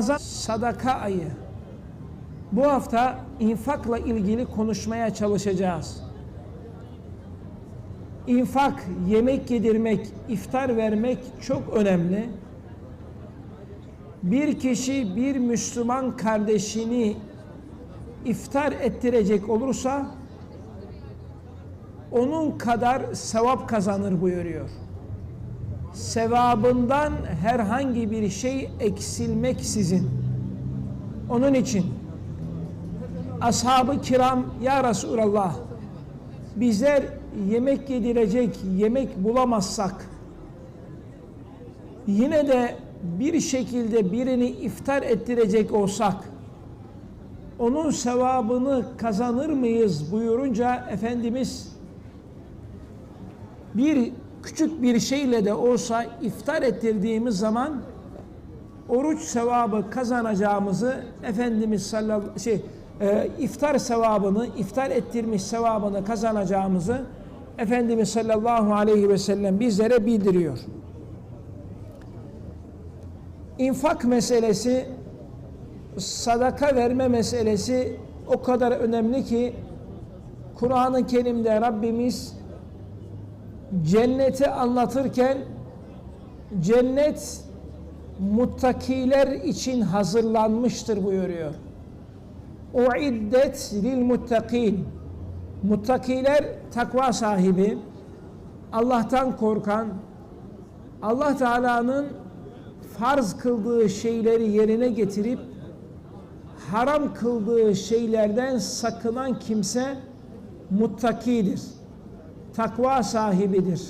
Ramazan sadaka ayı. Bu hafta infakla ilgili konuşmaya çalışacağız. İnfak, yemek yedirmek, iftar vermek çok önemli. Bir kişi bir Müslüman kardeşini iftar ettirecek olursa onun kadar sevap kazanır buyuruyor. Sevabından herhangi bir şey eksilmeksizin. Onun için ashab-ı kiram ya Resulallah bizler yemek yedirecek yemek bulamazsak yine de bir şekilde birini iftar ettirecek olsak onun sevabını kazanır mıyız buyurunca Efendimiz bir küçük bir şeyle de olsa iftar ettirdiğimiz zaman oruç sevabı kazanacağımızı Efendimiz sallallahu şey e, iftar sevabını iftar ettirmiş sevabını kazanacağımızı Efendimiz sallallahu aleyhi ve sellem bizlere bildiriyor. İnfak meselesi sadaka verme meselesi o kadar önemli ki Kur'an-ı Kerim'de Rabbimiz cenneti anlatırken cennet muttakiler için hazırlanmıştır buyuruyor. Uiddet lil muttakin. Muttakiler takva sahibi, Allah'tan korkan, Allah Teala'nın farz kıldığı şeyleri yerine getirip haram kıldığı şeylerden sakınan kimse muttakidir takva sahibidir.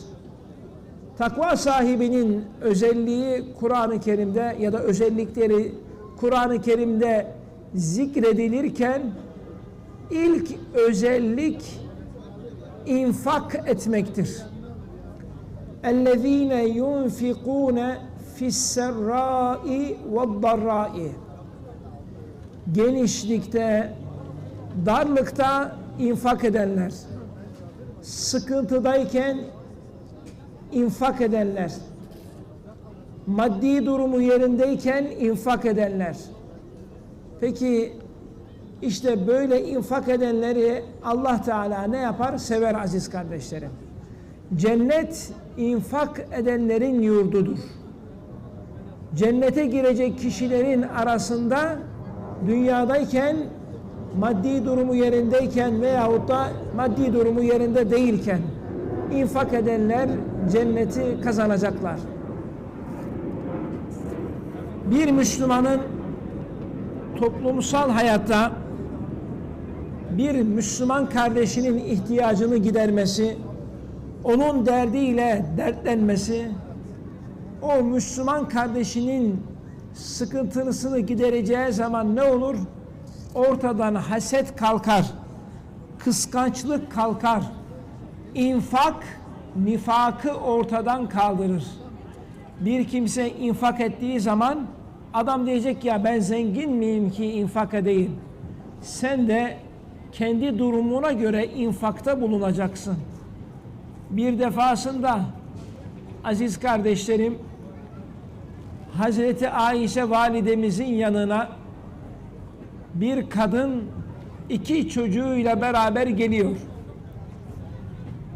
Takva sahibinin özelliği Kur'an-ı Kerim'de ya da özellikleri Kur'an-ı Kerim'de zikredilirken ilk özellik infak etmektir. اَلَّذ۪ينَ يُنْفِقُونَ فِي السَّرَّاءِ وَالضَّرَّاءِ Genişlikte, darlıkta infak edenler sıkıntıdayken infak edenler, maddi durumu yerindeyken infak edenler. Peki işte böyle infak edenleri Allah Teala ne yapar? Sever aziz kardeşlerim. Cennet infak edenlerin yurdudur. Cennete girecek kişilerin arasında dünyadayken maddi durumu yerindeyken veyahut da maddi durumu yerinde değilken infak edenler cenneti kazanacaklar. Bir Müslümanın toplumsal hayatta bir Müslüman kardeşinin ihtiyacını gidermesi, onun derdiyle dertlenmesi, o Müslüman kardeşinin sıkıntısını gidereceği zaman ne olur? Ortadan haset kalkar, kıskançlık kalkar, infak nifakı ortadan kaldırır. Bir kimse infak ettiği zaman adam diyecek ya ben zengin miyim ki infak edeyim. Sen de kendi durumuna göre infakta bulunacaksın. Bir defasında aziz kardeşlerim Hazreti Ayşe validemizin yanına bir kadın iki çocuğuyla beraber geliyor.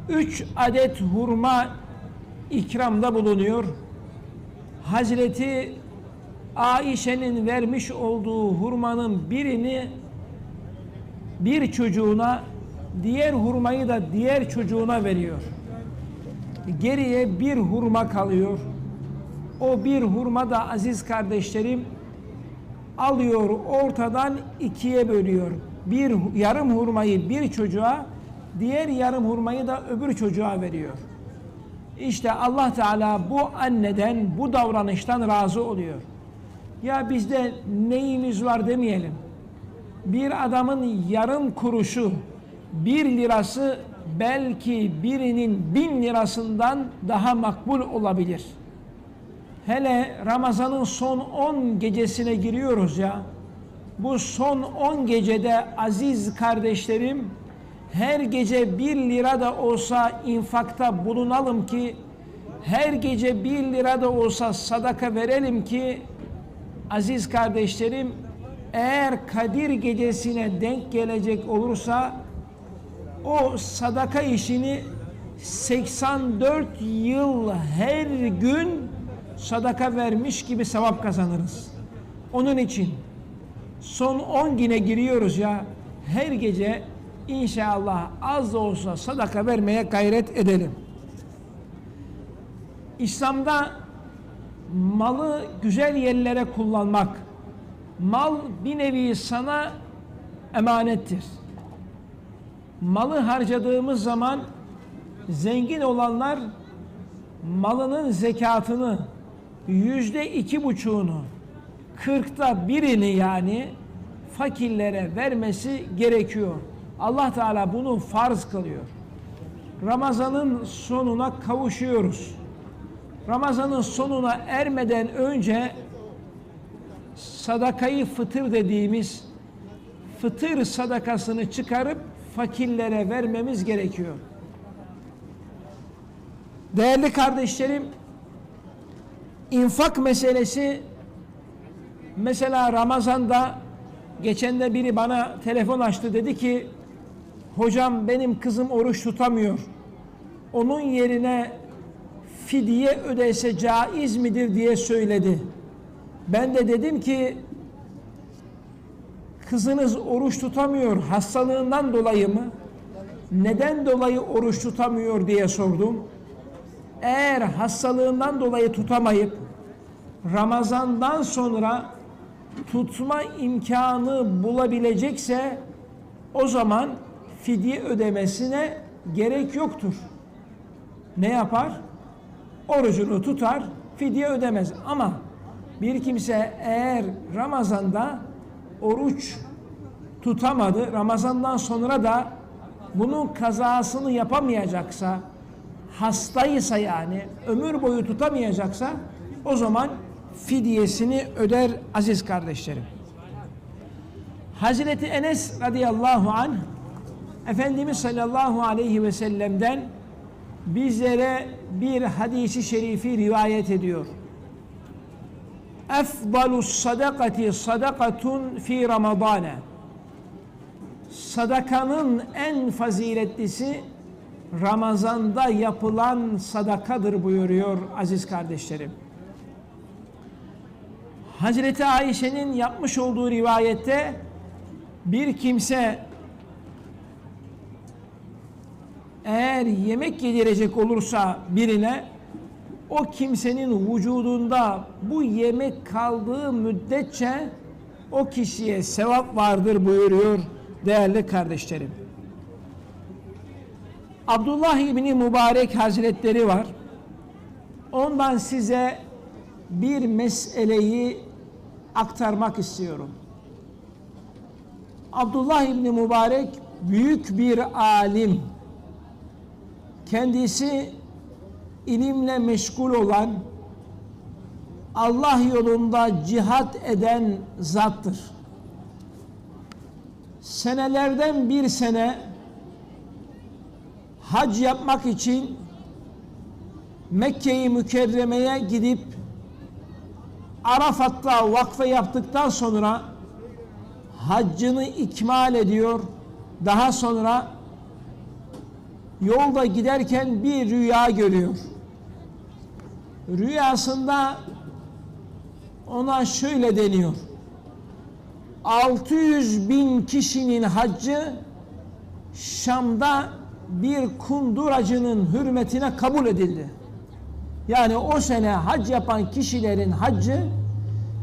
Üç adet hurma ikramda bulunuyor. Hazreti Aişe'nin vermiş olduğu hurmanın birini bir çocuğuna, diğer hurmayı da diğer çocuğuna veriyor. Geriye bir hurma kalıyor. O bir hurma da aziz kardeşlerim alıyor ortadan ikiye bölüyor. Bir yarım hurmayı bir çocuğa, diğer yarım hurmayı da öbür çocuğa veriyor. İşte Allah Teala bu anneden, bu davranıştan razı oluyor. Ya bizde neyimiz var demeyelim. Bir adamın yarım kuruşu, bir lirası belki birinin bin lirasından daha makbul olabilir.'' Hele Ramazan'ın son 10 gecesine giriyoruz ya. Bu son 10 gecede aziz kardeşlerim her gece 1 lira da olsa infakta bulunalım ki her gece 1 lira da olsa sadaka verelim ki aziz kardeşlerim eğer Kadir gecesine denk gelecek olursa o sadaka işini 84 yıl her gün sadaka vermiş gibi sevap kazanırız. Onun için son 10 güne giriyoruz ya her gece inşallah az da olsa sadaka vermeye gayret edelim. İslam'da malı güzel yerlere kullanmak, mal bir nevi sana emanettir. Malı harcadığımız zaman zengin olanlar malının zekatını yüzde iki buçuğunu kırkta birini yani fakirlere vermesi gerekiyor. Allah Teala bunu farz kılıyor. Ramazanın sonuna kavuşuyoruz. Ramazanın sonuna ermeden önce sadakayı fıtır dediğimiz fıtır sadakasını çıkarıp fakirlere vermemiz gerekiyor. Değerli kardeşlerim, infak meselesi mesela Ramazan'da geçen de biri bana telefon açtı dedi ki hocam benim kızım oruç tutamıyor. Onun yerine fidye ödese caiz midir diye söyledi. Ben de dedim ki kızınız oruç tutamıyor hastalığından dolayı mı? Neden dolayı oruç tutamıyor diye sordum. Eğer hastalığından dolayı tutamayıp Ramazandan sonra tutma imkanı bulabilecekse o zaman fidye ödemesine gerek yoktur. Ne yapar? Orucunu tutar, fidye ödemez. Ama bir kimse eğer Ramazan'da oruç tutamadı, Ramazan'dan sonra da bunun kazasını yapamayacaksa, hastaysa yani ömür boyu tutamayacaksa o zaman fidyesini öder aziz kardeşlerim. Hazreti Enes radıyallahu anh Efendimiz sallallahu aleyhi ve sellem'den bizlere bir hadisi şerifi rivayet ediyor. Efdalus sadakati sadakatun fi ramadane. Sadakanın en faziletlisi Ramazanda yapılan sadakadır buyuruyor aziz kardeşlerim. Hazreti Ayşe'nin yapmış olduğu rivayette bir kimse eğer yemek yedirecek olursa birine o kimsenin vücudunda bu yemek kaldığı müddetçe o kişiye sevap vardır buyuruyor değerli kardeşlerim. Abdullah İbni Mübarek Hazretleri var. Ondan size bir meseleyi aktarmak istiyorum. Abdullah İbni Mübarek büyük bir alim. Kendisi ilimle meşgul olan, Allah yolunda cihat eden zattır. Senelerden bir sene hac yapmak için Mekke-i Mükerreme'ye gidip Arafat'ta vakfe yaptıktan sonra haccını ikmal ediyor. Daha sonra yolda giderken bir rüya görüyor. Rüyasında ona şöyle deniyor. 600 bin kişinin haccı Şam'da bir kunduracının hürmetine kabul edildi. Yani o sene hac yapan kişilerin haccı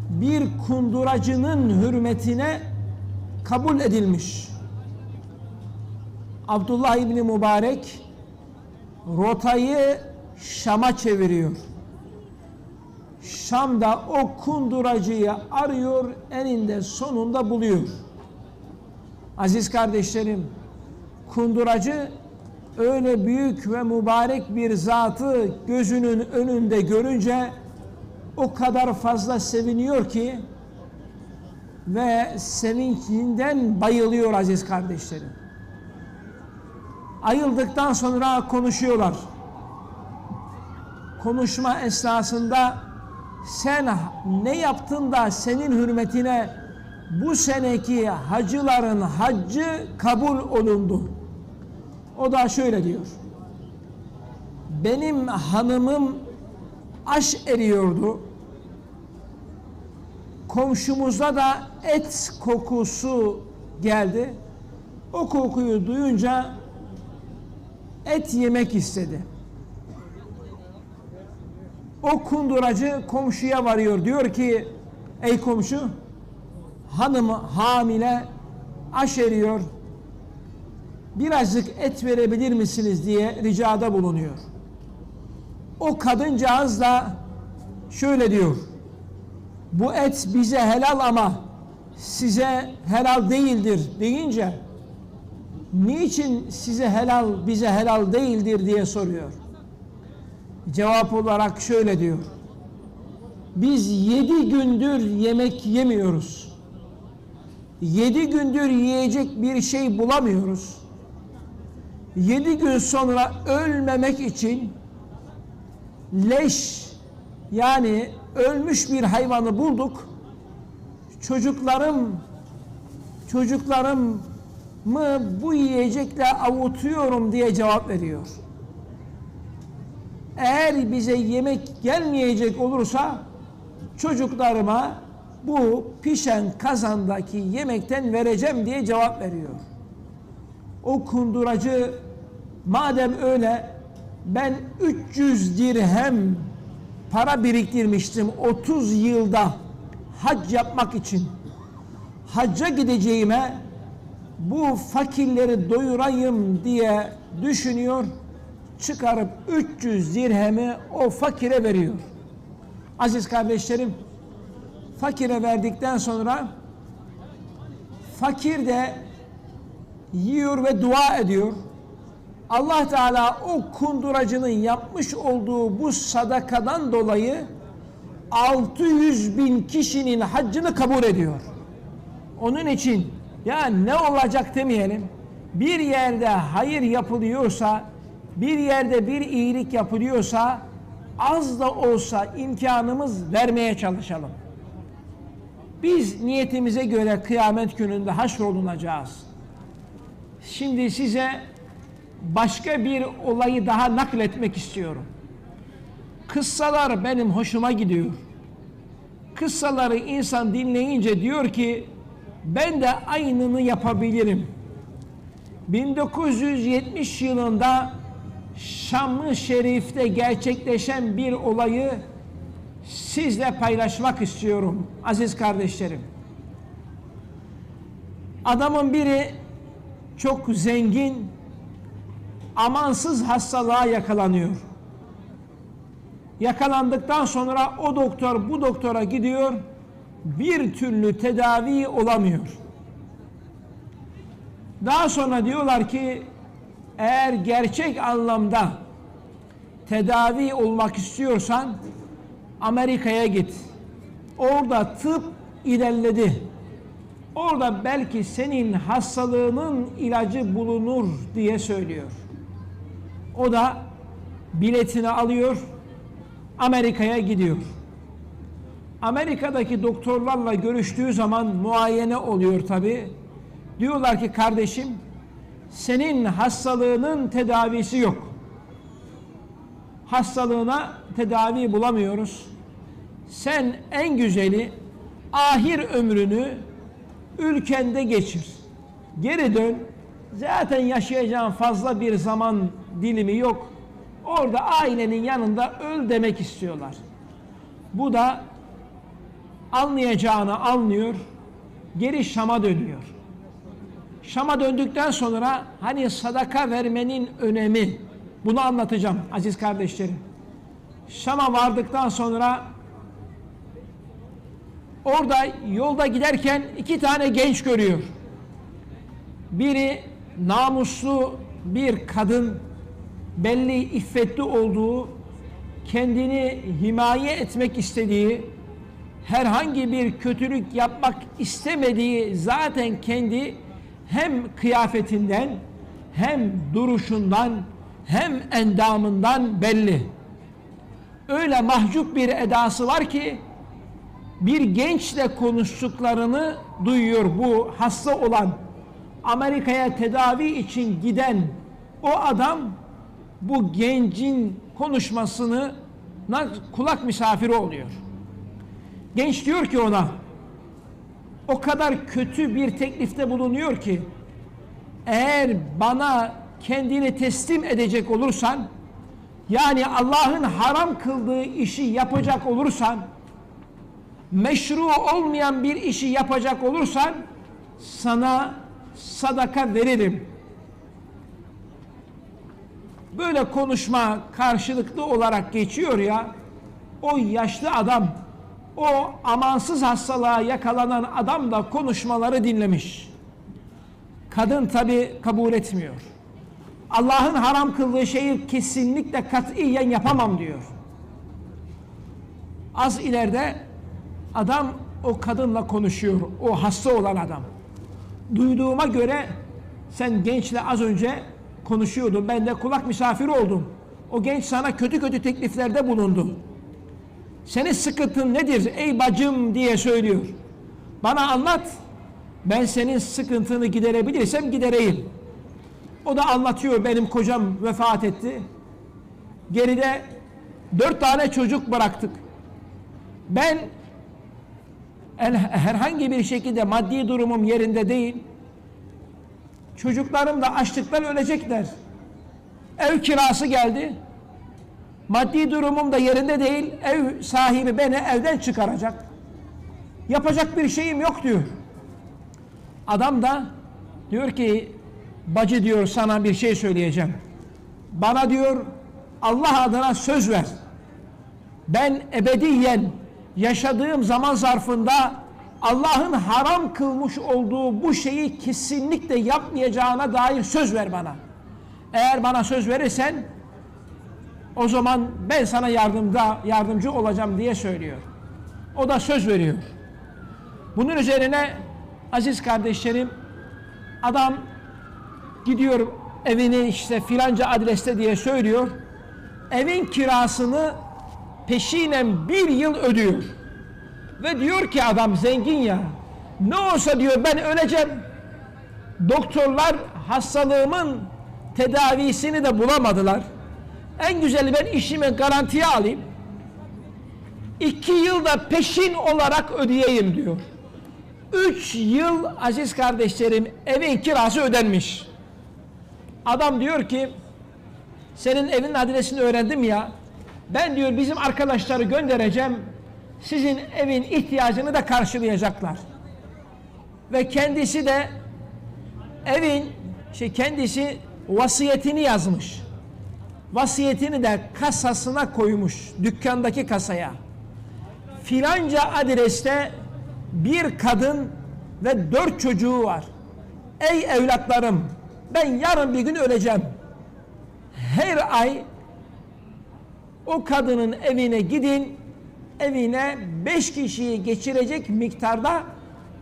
bir kunduracının hürmetine kabul edilmiş. Abdullah İbni Mübarek rotayı Şam'a çeviriyor. Şam'da o kunduracıyı arıyor, eninde sonunda buluyor. Aziz kardeşlerim, kunduracı öyle büyük ve mübarek bir zatı gözünün önünde görünce o kadar fazla seviniyor ki ve sevincinden bayılıyor aziz kardeşlerim. Ayıldıktan sonra konuşuyorlar. Konuşma esnasında sen ne yaptın da senin hürmetine bu seneki hacıların haccı kabul olundu. O da şöyle diyor. Benim hanımım aş eriyordu. Komşumuza da et kokusu geldi. O kokuyu duyunca et yemek istedi. O kunduracı komşuya varıyor. Diyor ki ey komşu hanımı hamile aşeriyor. Birazcık et verebilir misiniz diye ricada bulunuyor. O kadıncağız da şöyle diyor. Bu et bize helal ama size helal değildir deyince niçin size helal bize helal değildir diye soruyor. Cevap olarak şöyle diyor. Biz yedi gündür yemek yemiyoruz. Yedi gündür yiyecek bir şey bulamıyoruz. Yedi gün sonra ölmemek için leş yani ölmüş bir hayvanı bulduk. Çocuklarım çocuklarım mı bu yiyecekle avutuyorum diye cevap veriyor. Eğer bize yemek gelmeyecek olursa çocuklarıma bu pişen kazandaki yemekten vereceğim diye cevap veriyor. O kunduracı madem öyle ben 300 dirhem para biriktirmiştim 30 yılda hac yapmak için. Hacca gideceğime bu fakirleri doyurayım diye düşünüyor. Çıkarıp 300 dirhemi o fakire veriyor. Aziz kardeşlerim, fakire verdikten sonra fakir de yiyor ve dua ediyor. Allah Teala o kunduracının yapmış olduğu bu sadakadan dolayı 600 bin kişinin haccını kabul ediyor. Onun için ya ne olacak demeyelim. Bir yerde hayır yapılıyorsa, bir yerde bir iyilik yapılıyorsa az da olsa imkanımız vermeye çalışalım. Biz niyetimize göre kıyamet gününde haşrolunacağız. Şimdi size başka bir olayı daha nakletmek istiyorum. Kıssalar benim hoşuma gidiyor. Kıssaları insan dinleyince diyor ki ben de aynını yapabilirim. 1970 yılında Şam-ı Şerif'te gerçekleşen bir olayı sizle paylaşmak istiyorum aziz kardeşlerim. Adamın biri çok zengin, amansız hastalığa yakalanıyor. Yakalandıktan sonra o doktor bu doktora gidiyor, bir türlü tedavi olamıyor. Daha sonra diyorlar ki eğer gerçek anlamda tedavi olmak istiyorsan Amerika'ya git. Orada tıp ilerledi. Orada belki senin hastalığının ilacı bulunur diye söylüyor. O da biletini alıyor, Amerika'ya gidiyor. Amerika'daki doktorlarla görüştüğü zaman muayene oluyor tabi. Diyorlar ki kardeşim senin hastalığının tedavisi yok. Hastalığına tedavi bulamıyoruz. Sen en güzeli ahir ömrünü ülkende geçir. Geri dön. Zaten yaşayacağın fazla bir zaman dilimi yok. Orada ailenin yanında öl demek istiyorlar. Bu da anlayacağını anlıyor. Geri Şam'a dönüyor. Şam'a döndükten sonra hani sadaka vermenin önemi bunu anlatacağım aziz kardeşlerim. Şam'a vardıktan sonra orada yolda giderken iki tane genç görüyor. Biri namuslu bir kadın belli iffetli olduğu kendini himaye etmek istediği herhangi bir kötülük yapmak istemediği zaten kendi hem kıyafetinden hem duruşundan hem endamından belli. öyle mahcup bir edası var ki bir gençle konuştuklarını duyuyor bu hasta olan Amerika'ya tedavi için giden o adam bu gencin konuşmasını kulak misafiri oluyor. Genç diyor ki ona o kadar kötü bir teklifte bulunuyor ki eğer bana kendini teslim edecek olursan yani Allah'ın haram kıldığı işi yapacak olursan meşru olmayan bir işi yapacak olursan sana sadaka veririm. Böyle konuşma karşılıklı olarak geçiyor ya o yaşlı adam o amansız hastalığa yakalanan adam da konuşmaları dinlemiş. Kadın tabi kabul etmiyor. Allah'ın haram kıldığı şeyi kesinlikle katiyen yapamam diyor. Az ileride adam o kadınla konuşuyor. O hasta olan adam. Duyduğuma göre sen gençle az önce konuşuyordun. Ben de kulak misafiri oldum. O genç sana kötü kötü tekliflerde bulundu. Senin sıkıntın nedir ey bacım diye söylüyor. Bana anlat. Ben senin sıkıntını giderebilirsem gidereyim. O da anlatıyor benim kocam vefat etti. Geride dört tane çocuk bıraktık. Ben herhangi bir şekilde maddi durumum yerinde değil. Çocuklarım da açlıktan ölecekler. Ev kirası geldi. Maddi durumum da yerinde değil. Ev sahibi beni evden çıkaracak. Yapacak bir şeyim yok diyor. Adam da diyor ki bacı diyor sana bir şey söyleyeceğim. Bana diyor Allah adına söz ver. Ben ebediyen yaşadığım zaman zarfında Allah'ın haram kılmış olduğu bu şeyi kesinlikle yapmayacağına dair söz ver bana. Eğer bana söz verirsen o zaman ben sana yardımda yardımcı olacağım diye söylüyor. O da söz veriyor. Bunun üzerine aziz kardeşlerim adam gidiyor evini işte filanca adreste diye söylüyor. Evin kirasını peşinen bir yıl ödüyor. Ve diyor ki adam zengin ya ne olsa diyor ben öleceğim. Doktorlar hastalığımın tedavisini de bulamadılar. En güzeli ben işimi garantiye alayım. İki yılda peşin olarak ödeyeyim diyor. Üç yıl aziz kardeşlerim evin kirası ödenmiş. Adam diyor ki senin evin adresini öğrendim ya ben diyor bizim arkadaşları göndereceğim sizin evin ihtiyacını da karşılayacaklar. Ve kendisi de evin şey kendisi vasiyetini yazmış. Vasiyetini de kasasına koymuş. Dükkandaki kasaya. Filanca adreste bir kadın ve dört çocuğu var. Ey evlatlarım ben yarın bir gün öleceğim. Her ay o kadının evine gidin evine beş kişiyi geçirecek miktarda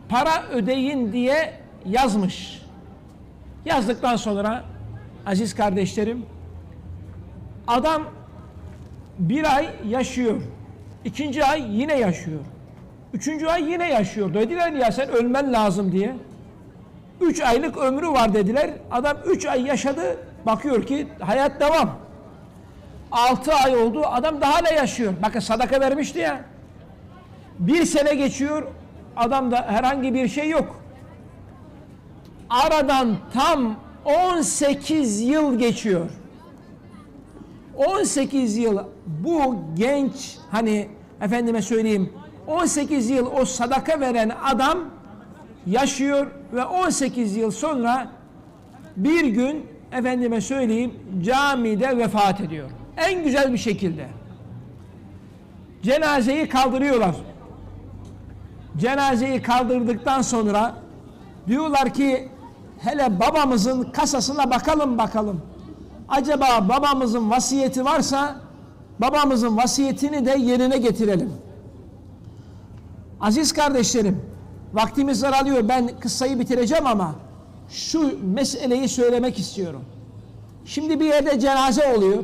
para ödeyin diye yazmış. Yazdıktan sonra aziz kardeşlerim adam bir ay yaşıyor. ikinci ay yine yaşıyor. Üçüncü ay yine yaşıyor. Dediler ya sen ölmen lazım diye. Üç aylık ömrü var dediler. Adam üç ay yaşadı. Bakıyor ki hayat devam. Altı ay oldu. Adam daha da yaşıyor. Bakın sadaka vermişti ya. Bir sene geçiyor. Adamda herhangi bir şey yok. Aradan tam 18 yıl geçiyor. 18 yıl bu genç hani efendime söyleyeyim 18 yıl o sadaka veren adam yaşıyor ve 18 yıl sonra bir gün efendime söyleyeyim camide vefat ediyor. En güzel bir şekilde. Cenazeyi kaldırıyorlar. Cenazeyi kaldırdıktan sonra diyorlar ki hele babamızın kasasına bakalım bakalım. Acaba babamızın vasiyeti varsa babamızın vasiyetini de yerine getirelim. Aziz kardeşlerim, vaktimiz daralıyor. Ben kıssayı bitireceğim ama şu meseleyi söylemek istiyorum. Şimdi bir yerde cenaze oluyor.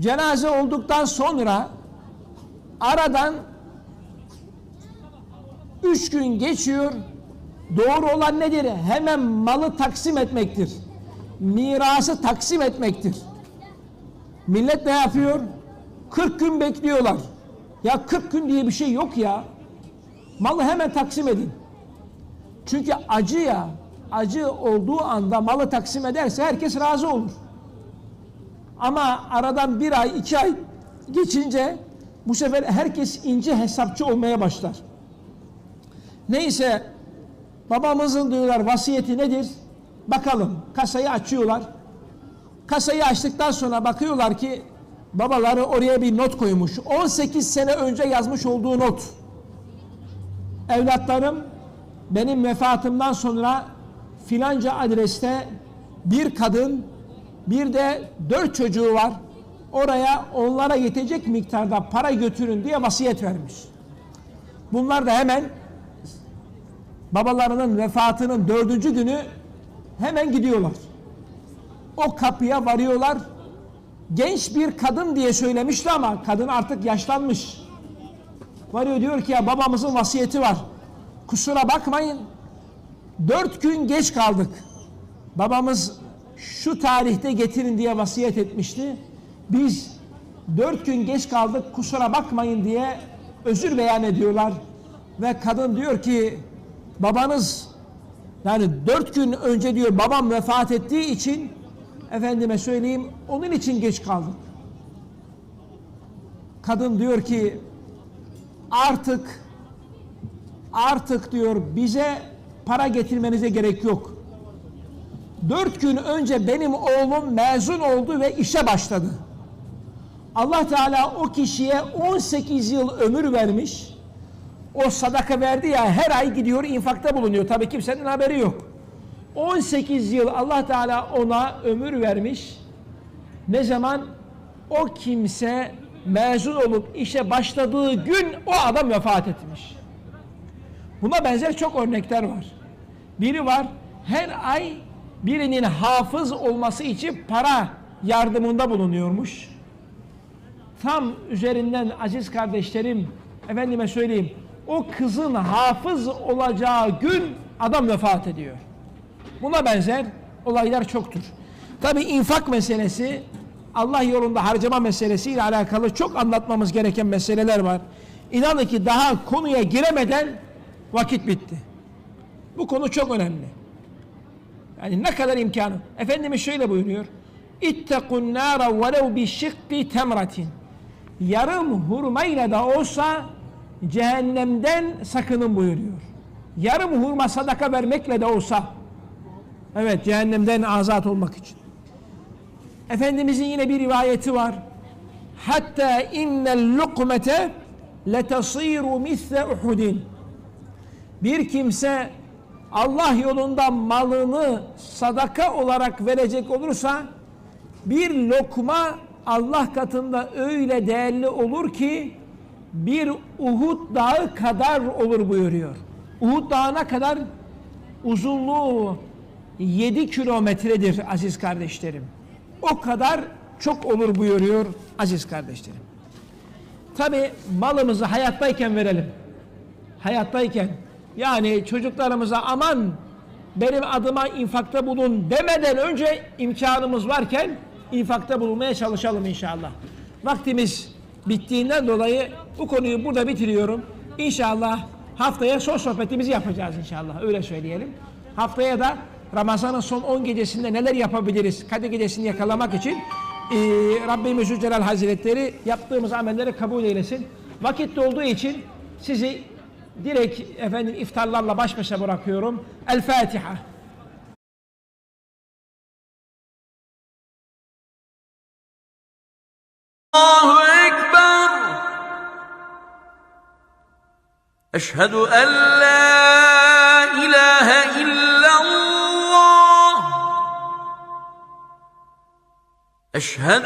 Cenaze olduktan sonra aradan üç gün geçiyor. Doğru olan nedir? Hemen malı taksim etmektir. Mirası taksim etmektir. Millet ne yapıyor? 40 gün bekliyorlar. Ya 40 gün diye bir şey yok ya. Malı hemen taksim edin. Çünkü acı ya, acı olduğu anda malı taksim ederse herkes razı olur. Ama aradan bir ay, iki ay geçince bu sefer herkes ince hesapçı olmaya başlar. Neyse babamızın diyorlar vasiyeti nedir? Bakalım kasayı açıyorlar. Kasayı açtıktan sonra bakıyorlar ki babaları oraya bir not koymuş. 18 sene önce yazmış olduğu not. Evlatlarım benim vefatımdan sonra filanca adreste bir kadın bir de dört çocuğu var. Oraya onlara yetecek miktarda para götürün diye vasiyet vermiş. Bunlar da hemen babalarının vefatının dördüncü günü hemen gidiyorlar. O kapıya varıyorlar. Genç bir kadın diye söylemişti ama kadın artık yaşlanmış. Varıyor diyor ki ya babamızın vasiyeti var. Kusura bakmayın. Dört gün geç kaldık. Babamız şu tarihte getirin diye vasiyet etmişti. Biz dört gün geç kaldık kusura bakmayın diye özür beyan ediyorlar. Ve kadın diyor ki babanız yani dört gün önce diyor babam vefat ettiği için efendime söyleyeyim onun için geç kaldık. Kadın diyor ki artık artık diyor bize para getirmenize gerek yok. Dört gün önce benim oğlum mezun oldu ve işe başladı. Allah Teala o kişiye 18 yıl ömür vermiş. O sadaka verdi ya her ay gidiyor infakta bulunuyor. Tabii kimsenin haberi yok. 18 yıl Allah Teala ona ömür vermiş. Ne zaman o kimse mezun olup işe başladığı gün o adam vefat etmiş. Buna benzer çok örnekler var. Biri var her ay birinin hafız olması için para yardımında bulunuyormuş. Tam üzerinden aziz kardeşlerim efendime söyleyeyim o kızın hafız olacağı gün adam vefat ediyor. Buna benzer olaylar çoktur. Tabi infak meselesi Allah yolunda harcama meselesiyle alakalı çok anlatmamız gereken meseleler var. İnanın ki daha konuya giremeden vakit bitti. Bu konu çok önemli. Yani ne kadar imkanı. Efendimiz şöyle buyuruyor. İttekun nâra velev bi şıkkı temratin. Yarım hurmayla da olsa cehennemden sakının buyuruyor. Yarım hurma sadaka vermekle de olsa evet cehennemden azat olmak için. Efendimizin yine bir rivayeti var. Hatta innel lukmete letasiru misle uhudin. Bir kimse Allah yolunda malını sadaka olarak verecek olursa bir lokma Allah katında öyle değerli olur ki bir Uhud dağı kadar olur buyuruyor. Uhud dağına kadar uzunluğu 7 kilometredir aziz kardeşlerim. O kadar çok olur buyuruyor aziz kardeşlerim. Tabi malımızı hayattayken verelim. Hayattayken yani çocuklarımıza aman benim adıma infakta bulun demeden önce imkanımız varken infakta bulunmaya çalışalım inşallah. Vaktimiz bittiğinden dolayı bu konuyu burada bitiriyorum. İnşallah haftaya son sohbetimizi yapacağız inşallah öyle söyleyelim. Haftaya da Ramazan'ın son 10 gecesinde neler yapabiliriz Kadir gecesini yakalamak için e, Rabbimiz Zülcelal Hazretleri yaptığımız amelleri kabul eylesin. Vakit olduğu için sizi direkt efendim iftarlarla baş başa bırakıyorum. El Fatiha. الله أكبر أشهد أن لا إله إلا الله أشهد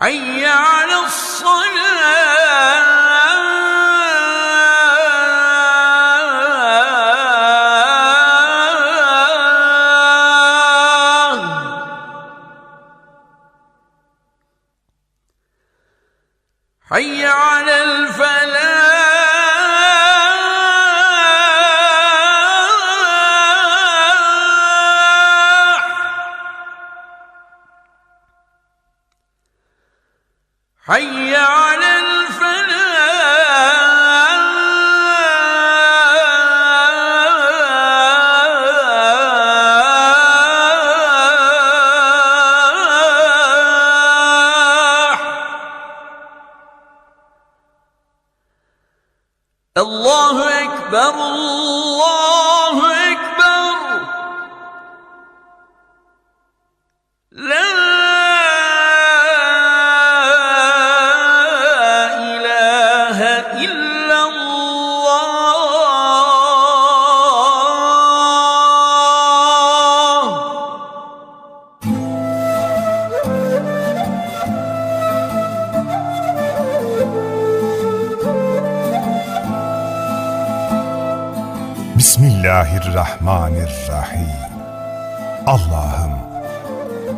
حي على الصلاة. Bismillahirrahmanirrahim. Allah'ım,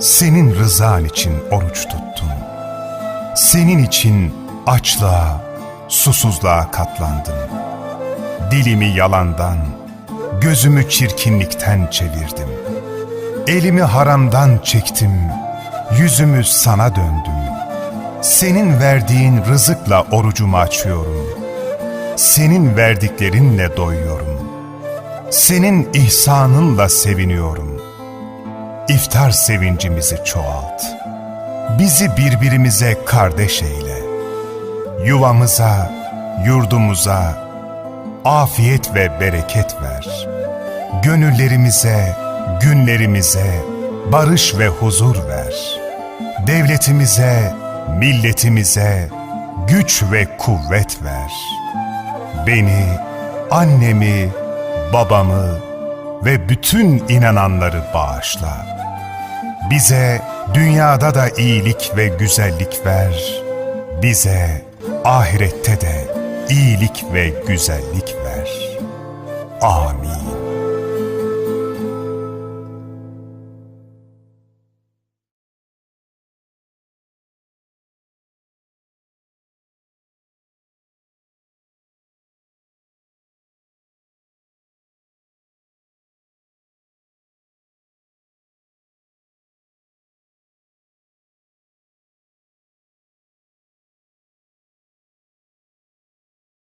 senin rızan için oruç tuttum. Senin için açlığa, susuzluğa katlandım. Dilimi yalandan, gözümü çirkinlikten çevirdim. Elimi haramdan çektim, yüzümü sana döndüm. Senin verdiğin rızıkla orucumu açıyorum. Senin verdiklerinle doyuyorum. Senin ihsanınla seviniyorum. İftar sevincimizi çoğalt. Bizi birbirimize kardeş eyle. Yuvamıza, yurdumuza afiyet ve bereket ver. Gönüllerimize, günlerimize barış ve huzur ver. Devletimize, milletimize güç ve kuvvet ver. Beni, annemi, babamı ve bütün inananları bağışla. Bize dünyada da iyilik ve güzellik ver. Bize ahirette de iyilik ve güzellik ver. Amin.